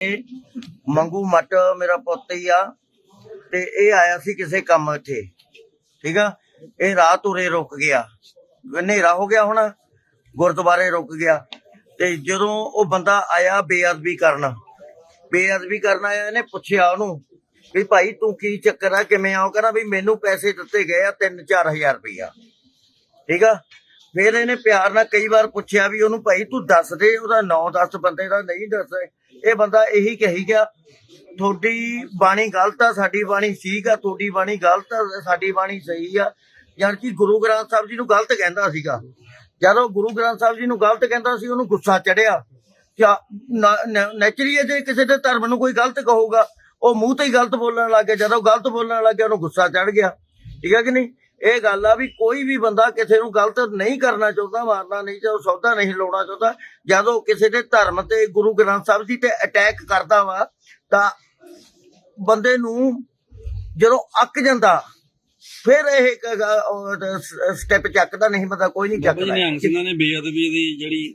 ਮੰਗੂ Mott ਮੇਰਾ ਪੁੱਤ ਹੀ ਆ, ਤੇ ਇਹ ਆਇਆ ਸੀ ਕਿਸੇ ਕੰਮ ਇੱਥੇ, ਠੀਕ ਆ? ਇਹ ਰਾਤ ਉਰੇ ਰੁਕ ਗਿਆ। ਹਨੇਰਾ ਹੋ ਗਿਆ ਹੁਣ, ਗੁਰਦੁਆਰੇ ਰੁਕ ਗਿਆ। ਤੇ ਜਦੋਂ ਉਹ ਬੰਦਾ ਆਇਆ ਬੇਅਦਬੀ ਕਰਨ ਬੇਅਦਬੀ ਕਰਨ ਆਇਆ, ਇਹਨੇ ਪੁੱਛਿਆ ਉਹਨੂੰ ਵੀ ਭਾਈ ਤੂੰ ਕੀ ਚੱਕਰ ਆ, ਕਿਵੇਂ ਆਉ ਕਹਿੰਦਾ ਵੀ ਮੈਨੂੰ ਪੈਸੇ ਦਿੱਤੇ ਗਏ ਆ 3-4000 ਰੁਪਇਆ ਠੀਕ ਆ? ਫਿਰ ਇਹਨੇ ਪਿਆਰ ਨਾਲ ਕਈ ਵਾਰ ਪੁੱਛਿਆ ਵੀ ਉਹਨੂੰ, ਭਾਈ ਤੂੰ ਦੱਸ ਦੇ, ਉਹਦਾ ਨਾਂ ਦੱਸ, ਬੰਦੇ ਦਾ ਨਹੀਂ ਦੱਸ ਇਹ ਬੰਦਾ ਇਹੀ ਕਹੀ ਗਿਆ, ਤੁਹਾਡੀ ਬਾਣੀ ਗਲਤ ਆ, ਸਾਡੀ ਬਾਣੀ ਠੀਕ ਆ, ਤੁਹਾਡੀ ਬਾਣੀ ਗਲਤ ਆ, ਸਾਡੀ ਬਾਣੀ ਸਹੀ ਆ। ਯਾਨੀ ਕਿ ਗੁਰੂ ਗ੍ਰੰਥ ਸਾਹਿਬ ਜੀ ਨੂੰ ਗਲਤ ਕਹਿੰਦਾ ਸੀਗਾ। ਜਦੋਂ ਗੁਰੂ ਗ੍ਰੰਥ ਸਾਹਿਬ ਜੀ ਨੂੰ ਗਲਤ ਕਹਿੰਦਾ ਸੀ, ਉਹਨੂੰ ਗੁੱਸਾ ਚੜਿਆ। ਕਿਆ ਨੈਚੁਰਲੀ ਜੇ ਕਿਸੇ ਦੇ ਧਰਮ ਨੂੰ ਕੋਈ ਗਲਤ ਕਹੂਗਾ, ਉਹ ਮੂੰਹ ਤੇ ਹੀ ਗਲਤ ਬੋਲਣ ਲੱਗ ਗਿਆ, ਜਦੋਂ ਗਲਤ ਬੋਲਣ ਲੱਗ ਗਿਆ, ਉਹਨੂੰ ਗੁੱਸਾ ਚੜ ਗਿਆ। ਠੀਕ ਹੈ ਕਿ ਨਹੀਂ? ਇਹ ਗੱਲ ਆ ਵੀ ਕੋਈ ਵੀ ਬੰਦਾ ਕਿਸੇ ਨੂੰ ਗਲਤ ਨਹੀਂ ਕਰਨਾ ਚਾਹੁੰਦਾ ਮਾਰਨਾ ਨਹੀਂ ਚਾਹੁੰਦਾ ਸੌਦਾ ਨਹੀਂ ਲਾਉਣਾ ਚਾਹੁੰਦਾ ਜਦੋਂ ਕਿਸੇ ਦੇ ਧਰਮ ਤੇ ਗੁਰੂ ਗ੍ਰੰਥ ਸਾਹਿਬ ਜੀ ਤੇ ਅਟੈਕ ਕਰਦਾ ਵਾ ਤਾਂ ਬੰਦੇ ਨੂੰ ਜਦੋਂ ਅੱਕ ਜਾਂਦਾ ਫਿਰ ਇਹ ਸਟੈਪ ਚੱਕਦਾ ਨਹੀਂ ਬੰਦਾ ਕੋਈ ਨਹੀਂ ਚੱਕਦਾ। ਨੇ ਬੇਅਦਬੀ ਦੀ ਜਿਹੜੀ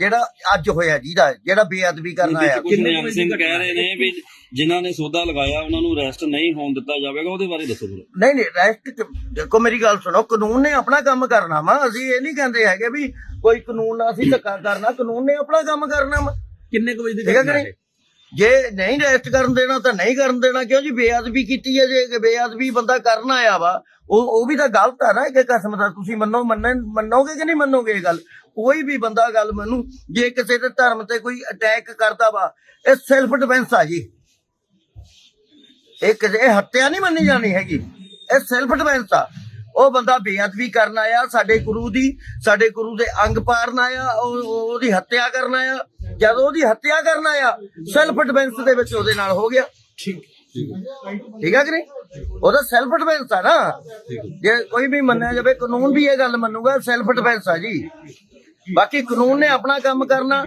ਜਿਹੜਾ ਅੱਜ ਹੋਇਆ ਜਿਹਦਾ ਜਿਹੜਾ ਬੇਅਦਬੀ ਕਰਨ ਆਇਆ। ਨਿਹੰਗ ਸਿੰਘ ਕਹਿ ਰਹੇ ਨੇ ਵੀ ਜਿਨ੍ਹਾਂ ਨੇ ਸੌਦਾ ਲਗਾਇਆ ਉਹਨਾਂ ਨੂੰ ਅਰੈਸਟ ਨਹੀਂ ਹੋਣ ਦਿੱਤਾ ਜਾਵੇਗਾ ਉਹਦੇ ਬਾਰੇ ਦੱਸੋ ਥੋੜਾ ਨਹੀਂ ਨਹੀਂ ਰੈਸਟ ਦੇਖੋ ਮੇਰੀ ਗੱਲ ਸੁਣੋ ਕਾਨੂੰਨ ਨੇ ਆਪਣਾ ਕੰਮ ਕਰਨਾ ਵਾ। ਅਸੀਂ ਇਹ ਨਹੀਂ ਕਹਿੰਦੇ ਹੈਗੇ ਵੀ ਕੋਈ ਕਾਨੂੰਨ ਨਾਲ ਅਸੀਂ ਧੱਕਾ ਕਰਨਾ ਕਾਨੂੰਨ ਨੇ ਆਪਣਾ ਕੰਮ ਕਰਨਾ ਵਾ। ਕਿੰਨੇ ਕੁ ਵਜੇ ਦੀ ਠੀਕ ਹੈ ਕਿ ਘਟਨਾ ਨਹੀਂ? ਜੇ ਨਹੀਂ ਰੈਸਟ ਕਰਨ ਦੇਣਾ ਤਾਂ ਨਹੀਂ ਕਰਨ ਦੇਣਾ, ਕਿਉਂ ਜੀ ਬੇਅਦਬੀ ਕੀਤੀ ਹੈ ਜੇ ਬੇਅਦਬੀ ਬੰਦਾ ਕਰਨ ਆਇਆ ਵਾ, ਉਹ ਉਹ ਵੀ ਤਾਂ ਗਲਤ ਆ ਨਾ ਇੱਕ ਕਿਸਮ ਦਾ, ਤੁਸੀਂ ਮੰਨੋ ਮੰਨਣ ਮੰਨੋਗੇ ਕਿ ਨਹੀਂ ਮੰਨੋਗੇ ਇਹ ਗੱਲ? ਕੋਈ ਵੀ ਬੰਦਾ ਗੱਲ ਮੰਨੂ, ਜੇ ਕਿਸੇ ਦੇ ਧਰਮ ਤੇ ਕੋਈ ਅਟੈਕ ਕਰਦਾ ਵਾ, ਇਹ ਸੈਲਫ ਡਿਫੈਂਸ ਆ ਜੀ। ਇਹ ਕਿਸੇ ਹੱਤਿਆ ਨਹੀਂ ਮੰਨੀ ਜਾਣੀ ਹੈਗੀ। ਇਹ ਸੈਲਫ ਡਿਫੈਂਸ ਆ। ਉਹ ਬੰਦਾ ਬੇਅਦਬੀ ਕਰਨ ਆਇਆ, ਸਾਡੇ ਗੁਰੂ ਦੀ, ਸਾਡੇ ਗੁਰੂ ਦੇ ਅੰਗ ਪਾੜਨ ਆਇਆ ਉਹ ਉਹਦੀ ਹੱਤਿਆ ਕਰਨ ਆਇਆ। ਜਦੋਂ ਉਹਦੀ ਹੱਤਿਆ ਕਰਨ ਆਇਆ ਸੈਲਫ ਡਿਫੈਂਸ ਦੇ ਵਿੱਚ ਉਹਦੇ ਨਾਲ ਹੋ ਗਿਆ। ਠੀਕ ਠੀਕ। ਹੈ ਕਿ ਨਹੀਂ? ਉਹਦਾ ਸੈਲਫ ਡਿਫੈਂਸ ਆ ਨਾ। ਜੇ ਕੋਈ ਵੀ ਮੰਨਿਆ ਜਾਵੇ ਕਾਨੂੰਨ ਵੀ ਇਹ ਗੱਲ ਮੰਨੂਗਾ ਸੈਲਫ ਡਿਫੈਂਸ ਆ ਜੀ। ਬਾਕੀ ਕਾਨੂੰਨ ਨੇ ਆਪਣਾ ਕੰਮ ਕਰਨਾ।